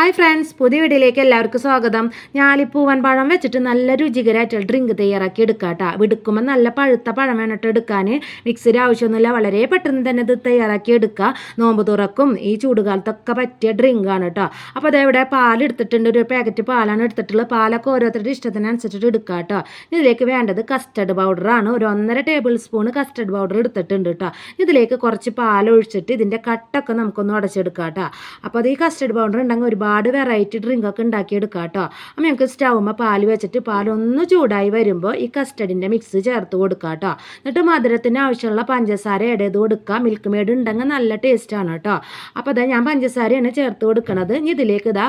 Hi friends പുതിയ വീഡിയോയിലേക്ക് എല്ലാവർക്കും സ്വാഗതം. ഞാലിപ്പൂവൻ പഴം വെച്ചിട്ട് നല്ല രുചികരമായിട്ടുള്ള ഡ്രിങ്ക് തയ്യാറാക്കി എടുക്കാം കേട്ടോ നല്ല പഴുത്ത പഴം വേണിട്ട് എടുക്കാൻ മിക്സിയുടെ ആവശ്യമൊന്നുമില്ല. വളരെ പെട്ടെന്ന് തന്നെ ഇത് തയ്യാറാക്കി എടുക്കുക നോമ്പ് തുറക്കും. ഈ ചൂടുകാലത്തൊക്കെ പറ്റിയ ഡ്രിങ്കാണ് കേട്ടോ അപ്പോൾ അതെവിടെ പാലെടുത്തിട്ടുണ്ട് ഒരു പാക്കറ്റ് പാലാണ് എടുത്തിട്ടുള്ളത്. പാലൊക്കെ ഓരോരുത്തരുടെ ഇഷ്ടത്തിനനുസരിച്ചിട്ട് എടുക്കുക കേട്ടോ ഇതിലേക്ക് വേണ്ടത് കസ്റ്റർഡ് പൗഡറാണ് ഒരു ഒന്നര ടേബിൾ സ്പൂൺ കസ്റ്റർഡ് പൗഡർ എടുത്തിട്ടുണ്ട് കേട്ടോ ഇതിലേക്ക് കുറച്ച് പാലൊഴിച്ചിട്ട് ഇതിന്റെ കട്ടൊക്കെ നമുക്കൊന്ന് ഉടച്ചെടുക്കാം കേട്ടോ അപ്പോൾ അത് ഈ കസ്റ്റർഡ് പൗഡർ ഉണ്ടെങ്കിൽ ഒരുപാട് വെറൈറ്റി ഡ്രിങ്കൊക്കെ ഉണ്ടാക്കിയെടുക്കാം കേട്ടോ അപ്പം നമുക്ക് സ്റ്റൗമ്മ പാൽ വെച്ചിട്ട് പാലൊന്ന് ചൂടായി വരുമ്പോൾ ഈ കസ്റ്റഡിന്റെ മിക്സ് ചേർത്ത് കൊടുക്കുക കേട്ടോ എന്നിട്ട് മധുരത്തിന് ആവശ്യമുള്ള പഞ്ചസാര ഇടയത് കൊടുക്കുക മിൽക്ക് മെയ്ഡ് ഉണ്ടെങ്കിൽ നല്ല ടേസ്റ്റാണ് കേട്ടോ അപ്പോൾ അതാ ഞാൻ പഞ്ചസാരയാണ് ചേർത്ത് കൊടുക്കുന്നത് ഇനി ഇതിലേക്ക് ഇതാ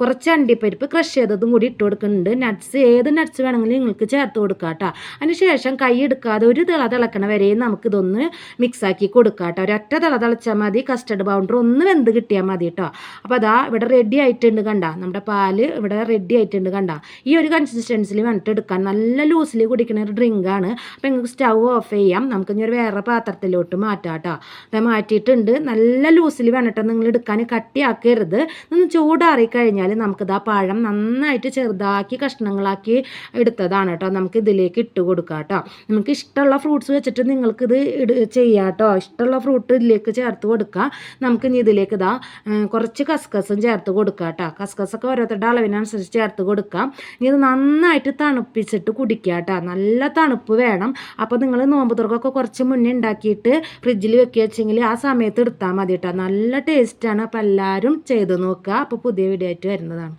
കുറച്ച് അണ്ടിപ്പരിപ്പ് ക്രഷ് ചെയ്തതും കൂടി ഇട്ട് കൊടുക്കുന്നുണ്ട്. നട്ട്സ് ഏത് നട്ട്സ് വേണമെങ്കിലും നിങ്ങൾക്ക് ചേർത്ത് കൊടുക്കുക കേട്ടോ അതിന് ശേഷം കൈ എടുക്കാതെ ഒരു തിള തിളക്കണ വരെയും നമുക്കിതൊന്ന് മിക്സാക്കി കൊടുക്കുക കേട്ടോ ഒരൊറ്റ തിള തിളച്ചാൽ മതി. കസ്റ്റർഡ് പൗഡർ ഒന്ന് വെന്ത് കിട്ടിയാൽ മതി കേട്ടോ അപ്പോൾ അതാ ഇവിടെ റെഡി ആയിട്ടുണ്ട് കണ്ട. നമ്മുടെ പാൽ ഇവിടെ റെഡി ആയിട്ടുണ്ട് കണ്ട. ഈ ഒരു കൺസിസ്റ്റൻസിൽ വേണ്ടിട്ട് എടുക്കാൻ നല്ല ലൂസിൽ കുടിക്കുന്ന ഒരു ഡ്രിങ്ക് ആണ്. അപ്പോൾ നിങ്ങൾക്ക് സ്റ്റൗ ഓഫ് ചെയ്യാം. നമുക്ക് ഇനി ഒരു വേറെ പാത്രത്തിലോട്ട് മാറ്റാം കേട്ടോ. അത് മാറ്റിയിട്ടുണ്ട്. നല്ല ലൂസിൽ വേണ്ടിട്ട് നിങ്ങൾ എടുക്കാൻ കട്ടിയാക്കരുത്. ഒന്ന് ചൂടാറി കഴിഞ്ഞാൽ നമുക്കിത് ആ പഴം നന്നായിട്ട് ചെറുതാക്കി കഷ്ണങ്ങളാക്കി എടുത്തതാണ് കേട്ടോ. നമുക്ക് ഇതിലേക്ക് ഇട്ട് കൊടുക്കാം കേട്ടോ. നമുക്ക് ഇഷ്ടമുള്ള ഫ്രൂട്ട്സ് വെച്ചിട്ട് നിങ്ങൾക്കിത് ചെയ്യാം കേട്ടോ. ഇഷ്ടമുള്ള ഫ്രൂട്ട് ഇതിലേക്ക് ചേർത്ത് കൊടുക്കാം. നമുക്ക് ഇനി ഇതിലേക്ക് ഇതാ കുറച്ച് കസ്കസും ചേർത്ത് കൊടുക്കുക കേട്ടോ കസ്കസൊക്കെ ഓരോരുത്തരുടെ അളവിനനുസരിച്ച് ചേർത്ത് കൊടുക്കാം. ഇനി ഇത് നന്നായിട്ട് തണുപ്പിച്ചിട്ട് കുടിക്കുക കേട്ടോ നല്ല തണുപ്പ് വേണം. അപ്പോൾ നിങ്ങൾ നോമ്പ് തുറക്കൊക്കെ കുറച്ച് മുന്നേ ഉണ്ടാക്കിയിട്ട് ഫ്രിഡ്ജിൽ വെക്കുക വെച്ചെങ്കിൽ ആ സമയത്ത് എടുത്താൽ മതി കേട്ടോ നല്ല ടേസ്റ്റാണ് അപ്പോൾ എല്ലാവരും ചെയ്ത് നോക്കുക അപ്പോൾ പുതിയ വീഡിയോ ആയിട്ട് വരുന്നതാണ്.